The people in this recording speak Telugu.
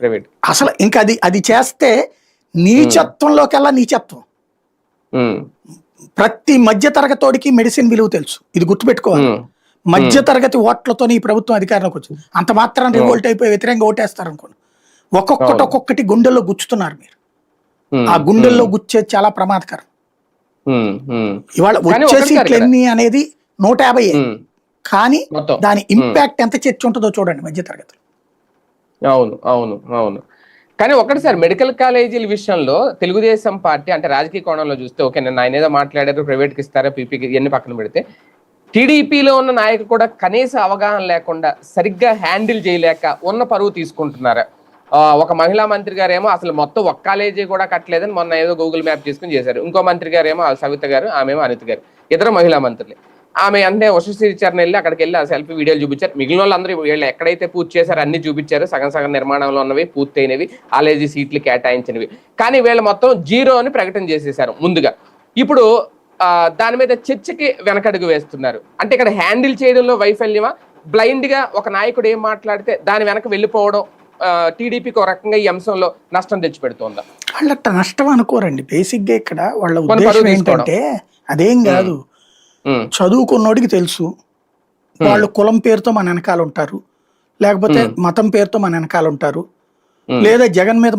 ప్రైవేట్. అసలు ఇంకా అది అది చేస్తే నీచత్వంలోకెల్లా నీచత్వం. ప్రతి మధ్య తరగతోడికి మెడిసిన్ విలువ తెలుసు. ఇది గుర్తుపెట్టుకోవాలి. మధ్య తరగతి ఓట్లతో ఈ ప్రభుత్వం అధికారంలోకి వచ్చింది. అంత మాత్రం రివోల్ట్ అయిపోయి వ్యతిరేకంగా ఓటేస్తారు అనుకోండి ఒక్కొక్కటి. ఒక్కొక్కటి గుండెల్లో గుచ్చుతున్నారు మీరు. ఆ గుండెల్లో గుచ్చేది చాలా ప్రమాదకరం. ఇవాళ వచ్చే సీట్లు. ఎన్ని అనేది నూట యాభై కానీ దాని ఇంపాక్ట్ ఎంత చర్చ ఉంటుందో చూడండి మధ్య తరగతి అవును అవును అవును. కానీ ఒకటి సార్ మెడికల్ కాలేజీల విషయంలో తెలుగుదేశం పార్టీ అంటే రాజకీయ కోణంలో చూస్తే ఓకే నేను ఆయన ఏదో మాట్లాడారు ప్రైవేట్కి ఇస్తారా పీపీకి ఇవన్నీ పక్కన పెడితే టీడీపీలో ఉన్న నాయకులు కూడా కనీస అవగాహన లేకుండా సరిగ్గా హ్యాండిల్ చేయలేక ఉన్న పరువు తీసుకుంటున్నారు? ఒక మహిళా మంత్రి గారేమో అసలు మొత్తం ఒక్క కాలేజీ కూడా కట్టలేదని మొన్న ఏదో గూగుల్ మ్యాప్ చేసుకుని చేశారు. ఇంకో మంత్రి గారేమో ఆ సవిత గారు ఆమెమో అనిత గారు. ఇద్దరు మహిళా మంత్రులే. ఆమె అంటే వశశ్రీచరణ వెళ్ళి అక్కడికి వెళ్ళి ఆ సెల్ఫీ వీడియోలు చూపించారు. మిగిలిన వాళ్ళందరూ వీళ్ళు ఎక్కడైతే పూర్తి చేశారో అన్ని చూపించారు. సగం సగం నిర్మాణంలో ఉన్నవి పూర్తయినవి కాలేజీ సీట్లు కేటాయించినవి. కానీ వీళ్ళు మొత్తం జీరో అని ప్రకటన చేసేసారు ముందుగా. ఇప్పుడు ఆ, దాని మీద చర్చకి వెనకడుగు వేస్తున్నారు. అంటే ఇక్కడ హ్యాండిల్ చేయడంలో వైఫల్యమా? బ్లైండ్గా ఒక నాయకుడు ఏం మాట్లాడితే దాని వెనక వెళ్ళిపోవడం టీడీపీకి ఒక రకంగా ఈ అంశంలో నష్టం తెచ్చిపెడుతోందా? వాళ్ళు అట్ట నష్టం అనుకోరండి. బేసిక్గా ఇక్కడ వాళ్ళ ఉద్దేశం. ఏంటంటే అదేం కాదు. చదువుకున్నోడికి తెలుసు. వాళ్ళు కులం పేరుతో మన వెనకాల ఉంటారు. లేకపోతే మతం పేరుతో మన వెనకాల ఉంటారు. లేదా జగన్ మీద